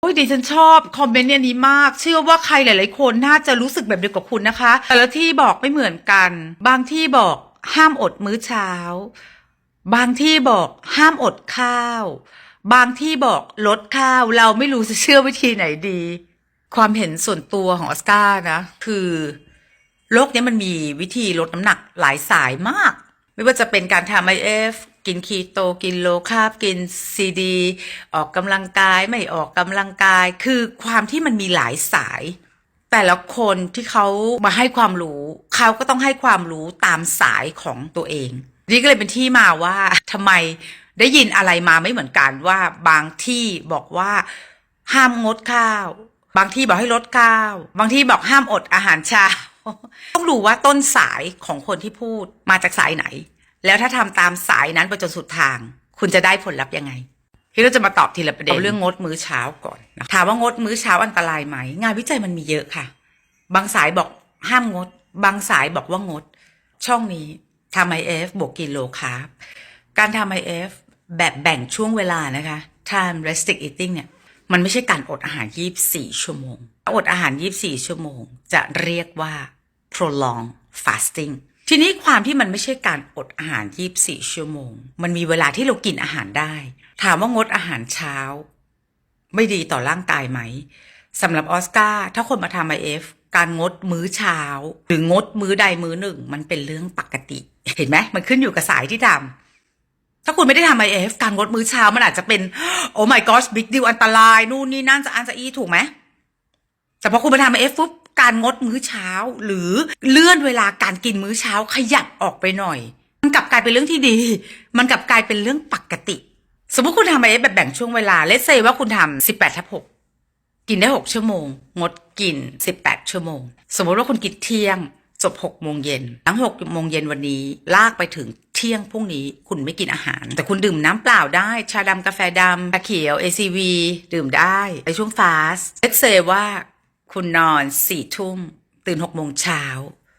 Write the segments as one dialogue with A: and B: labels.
A: โอ้ยดิฉันชอบคอมเมนต์เนี่ยนี้มาก เชื่อว่าใครหลายๆ คนน่าจะรู้สึกแบบเดียวกับคุณนะคะ แต่ละที่บอกไม่เหมือนกัน บางที่บอกห้ามอดมื้อเช้า บางที่บอกห้ามอดข้าว บางที่บอกลดข้าว เราไม่รู้จะเชื่อวิธีไหนดี ความเห็นส่วนตัวของออสการ์นะ คือโลกนี้มันมีวิธีลดน้ำหนักหลายสายมาก ไม่ว่าจะเป็นการทำไอเอฟ กินคีโตกินโลคาบกินซีดี ออกกำลังกายไม่ออกกำลังกาย คือความที่มันมีหลายสาย แต่ละคนที่เขามาให้ความรู้เขาก็ต้องให้ความรู้ตามสายของตัวเอง นี่ก็เลยเป็นที่มาว่าทำไมได้ยินอะไรมาไม่เหมือนกันว่าบางที่บอกว่าห้ามงดข้าว บางที่บอกให้ลดข้าว บางที่บอกห้ามอดอาหารเช้าต้องดูว่าต้นสายของคนที่พูดมาจากสายไหน แล้วถ้าทำตามสายนั้นไปจนสุดทาง คุณจะได้ผลลัพธ์ยังไงที่เราจะมาตอบทีละประเด็นเอาเรื่องงดมื้อเช้าก่อนนะถามว่างดมื้อเช้าอันตรายไหม งานวิจัยมันมีเยอะค่ะ บางสายบอกห้ามงด บางสายบอกว่างด ช่องนี้ทำไอเอฟบวกกินโลคาร์บการทำไอเอฟแบบแบ่งช่วงเวลานะคะ time restrict eating เนี่ย มันไม่ใช่การอดอาหาร 24 ชั่วโมง อดอาหาร 24 ชั่วโมง จะเรียกว่า prolong fasting ทีนี้ความที่มันไม่ใช่การอดอาหาร 24 ชั่วโมง มันมีเวลาที่เรากินอาหารได้ ถามว่างดอาหารเช้า ไม่ดีต่อร่างกายไหมสำหรับออสการ์ถ้าคนมาทำไอเอฟการงดมื้อเช้า หรืองดมื้อใดมื้อหนึ่ง มันเป็นเรื่องปกติ เห็นไหมมันขึ้นอยู่กับสายที่ทำถ้าคุณไม่ได้ทำไอเอฟการงดมื้อเช้ามันอาจจะเป็นโอ้ my gosh big deal อันตรายนู่นนี่นั่นจะอันจะอีถูกไหม แต่พอคุณไปทำไอเอฟปุ๊บการงดมื้อเช้า หรือเลื่อนเวลาการกินมื้อเช้าขยับออกไปหน่อย มันกลับกลายเป็นเรื่องที่ดี มันกลับกลายเป็นเรื่องปกติ สมมติคุณทำไอเอฟแบบแบ่งช่วงเวลาเลสเซว่าคุณทำสิบแปดทับหกกินได้หกชั่วโมง งดกินสิบแปดชั่วโมง สมมติว่าคุณกินเที่ยงจบหกโมงเย็นทั้งหกโมงเย็นวันนี้ลากไปถึงเที่ยงพรุ่งนี้คุณไม่กินอาหาร แต่คุณดื่มน้ำเปล่าได้ ชาดำกาแฟดำชาเขียว ACV ดื่มได้ในช่วงฟาสเลสเซว่า คุณนอนสี่ทุ่ม ตื่นหกโมงเช้า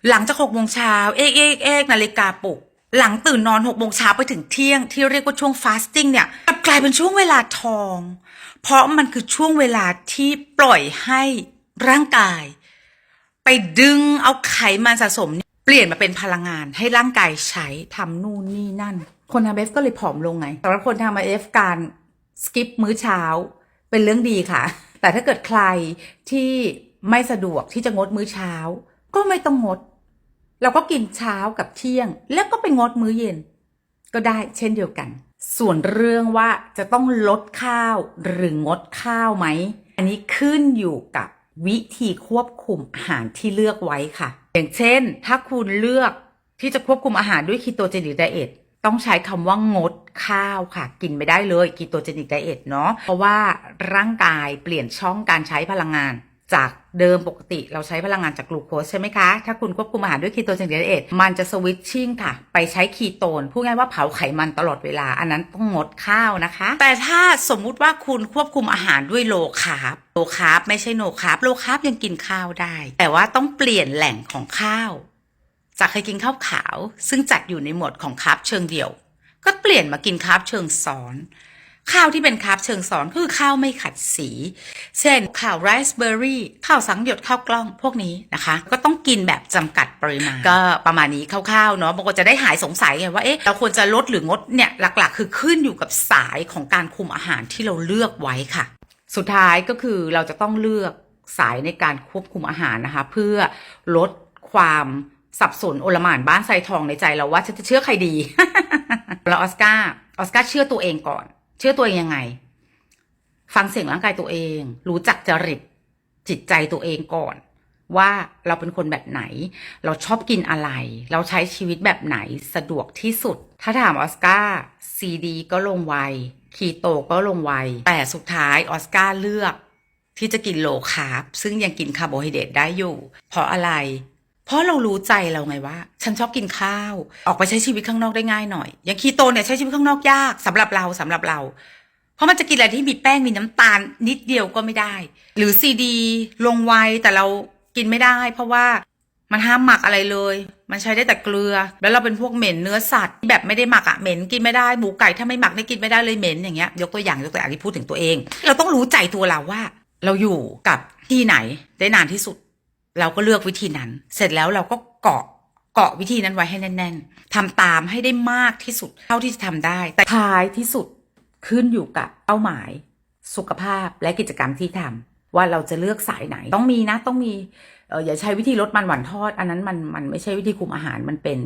A: หลังจากหกโมงเช้าเอกเอกเอกนาฬิกาปลุก หลังตื่นนอนหกโมงเช้าไปถึงเที่ยง ที่เรียกว่าช่วงฟาสติ้งเนี่ยกลับกลายเป็นช่วงเวลาทอง เพราะมันคือช่วงเวลาที่ปล่อยให้ร่างกาย ไปดึงเอาไขมันสะสม เปลี่ยนมาเป็นพลังงาน ให้ร่างกายใช้ทำนู่นนี่นั่น คนทำเอฟก็เลยผอมลงไงสำหรับคนทำเอฟการสกิปมื้อเช้า เป็นเรื่องดีค่ะ แต่ถ้าเกิดใครที่ไม่สะดวกที่จะงดมื้อเช้า ก็ไม่ต้องงด เราก็กินเช้ากับเที่ยง แล้วก็ไปงดมื้อเย็น ก็ได้เช่นเดียวกัน ส่วนเรื่องว่าจะต้องลดข้าวหรืองดข้าวไหม อันนี้ขึ้นอยู่กับวิธีควบคุมอาหารที่เลือกไว้ค่ะ อย่างเช่น ถ้าคุณเลือกที่จะควบคุมอาหารด้วยคีโตเจนิกไดเอท ต้องใช้คำว่างดข้าวค่ะ กินไม่ได้เลยคีโตเจนิกไดเอทเนาะเพราะว่าร่างกายเปลี่ยนช่องการใช้พลังงาน จากเดิมปกติเราใช้พลังงานจากกลูโคสใช่ไหมคะ ถ้าคุณควบคุมอาหารด้วยคีโตเจนิกไดเอทมันจะสวิตชิ่งค่ะ ไปใช้คีโตนพูดง่ายว่าเผาไขมันตลอดเวลา อันนั้นต้องงดข้าวนะคะ แต่ถ้าสมมุติว่าคุณควบคุมอาหารด้วยโลคาร์บโลคาร์บไม่ใช่โนคาร์บโลคาร์บยังกินข้าวได้ แต่ว่าต้องเปลี่ยนแหล่งของข้าว จากเคยกินข้าวขาว ซึ่งจัดอยู่ในหมวดของคาร์บเชิงเดี่ยว ก็เปลี่ยนมากินคาร์บเชิงซ้อน ข้าวที่เป็นคาร์บเชิงซ้อนคือข้าวไม่ขัดสี เช่นข้าวไรซ์เบอร์รี่ข้าวสังหยดข้าวกล้องพวกนี้นะคะ ก็ต้องกินแบบจำกัดปริมาณก็ประมาณนี้คร่าวๆเนาะบางคนจะได้หายสงสัยไงว่าเอ๊ะเราควรจะลดหรืองดเนี่ยหลักๆ คือขึ้นอยู่กับสายของการคุมอาหารที่เราเลือกไว้ค่ะ สุดท้ายก็คือเราจะต้องเลือกสายในการควบคุมอาหารนะคะ เพื่อลดความ สับสนโอลหม่านบ้านไซทองในใจเราว่าฉันจะเชื่อใครดีแล้วออสการ์ออสการ์เชื่อตัวเองก่อน เชื่อตัวเองยังไง ฟังเสียงร่างกายตัวเอง รู้จักจริตจิตใจตัวเองก่อน ว่าเราเป็นคนแบบไหน เราชอบกินอะไร เราใช้ชีวิตแบบไหนสะดวกที่สุด ถ้าถามออสการ์ซีดีก็ลงไวคีโตก็ลงไวแต่สุดท้ายออสการ์เลือกที่จะกินโลคาร์บซึ่งยังกินคาร์โบไฮเดรตได้อยู่ เพราะอะไร เพราะเรารู้ใจเราไงว่า ฉันชอบกินข้าว ออกไปใช้ชีวิตข้างนอกได้ง่ายหน่อย อย่างคีโตเนี่ยใช้ชีวิตข้างนอกยากสำหรับเราสำหรับเรา เพราะมันจะกินอะไรที่มีแป้งมีน้ำตาลนิดเดียวก็ไม่ได้ หรือซีดี ลงไวแต่เรากินไม่ได้ เพราะว่ามันห้ามหมักอะไรเลย มันใช้ได้แต่เกลือ แล้วเราเป็นพวกเหม็นเนื้อสัตว์แบบไม่ได้หมักอะเหม็นกินไม่ได้หมูไก่ถ้าไม่หมักนี่กินไม่ได้เลยเหม็นอย่างเงี้ยยกตัวอย่างยกตัวอย่างที่พูดถึงตัวเอง เราต้องรู้ใจตัวเราว่า เราอยู่กับที่ไหนได้นานที่สุด เราก็เลือกวิธีนั้น เสร็จแล้วเราก็เกาะเกาะวิธีนั้นไว้ให้แน่น ๆทำตามให้ได้มากที่สุดเท่าที่จะทำได้ แต่ท้ายที่สุดขึ้นอยู่กับเป้าหมาย สุขภาพและกิจกรรมที่ทำว่าเราจะเลือกสายไหนต้องมีนะต้องมีเอออย่าใช้วิธีลดมันหวานทอด อันนั้นมันมันไม่ใช่วิธีคุมอาหารมันเป็น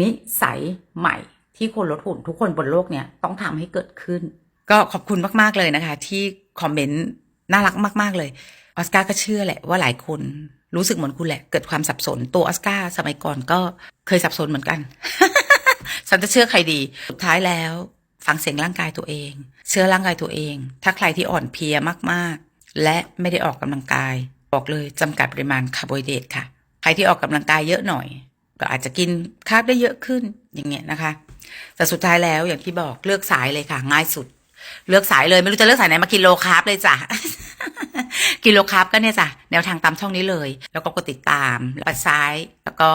A: นิสัยใหม่ที่คนลดหุ่นทุกคนบนโลกเนี่ยต้องทำให้เกิดขึ้น ก็ขอบคุณมากๆเลยนะคะ ที่คอมเมนต์น่ารักมาก ๆเลย ออสการ์ก็เชื่อแหละว่าหลายคนรู้สึกเหมือนคุณแหละ เกิดความสับสนตัวออสการ์สมัยก่อนก็เคยสับสนเหมือนกัน ฉันจะเชื่อใครดี สุดท้ายแล้ว ฟังเสียงร่างกายตัวเอง เชื่อร่างกายตัวเอง ถ้าใครที่อ่อนเพลียมากๆ และไม่ได้ออกกำลังกาย บอกเลยจำกัดปริมาณคาร์โบไฮเดรตค่ะ ใครที่ออกกำลังกายเยอะหน่อย ก็อาจจะกินคาร์บได้เยอะขึ้นอย่างเงี้ยนะคะ แต่สุดท้ายแล้วอย่างที่บอกเลือกสายเลยค่ะ ง่ายสุด เลือกสายเลยไม่รู้จะเลือกสายไหนมากินโลคาร์บเลยจ้ะ กิโลคาร์บก็เนี่ยจ้ะแนวทางตามช่องนี้เลย แล้วก็กดติดตามแล้วปัดซ้ายแล้วก็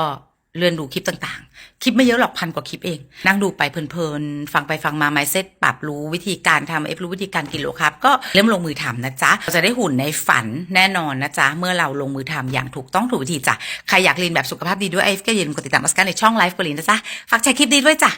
A: เลื่อนดูคลิปต่างๆ คลิปไม่เยอะหรอกพันกว่าคลิปเอง นั่งดูไปเพลินๆ ฟังไปฟังมาไมเซ็ตปรับรู้วิธีการทำเอฟรู้วิธีการกินโลคาร์บก็เริ่มลงมือทำนะจ๊ะ เราจะได้หุ่นในฝันแน่นอนนะจ๊ะ เมื่อเราลงมือทำอย่างถูกต้องถูกวิธีจ้ะ ใครอยากเรียนแบบสุขภาพดีด้วยไอฟก็อย่าลืมกดติดตามอัสการในช่องไลฟ์กลินนะจ๊ะ ฝากแชร์คลิปดีด้วยจ้ะ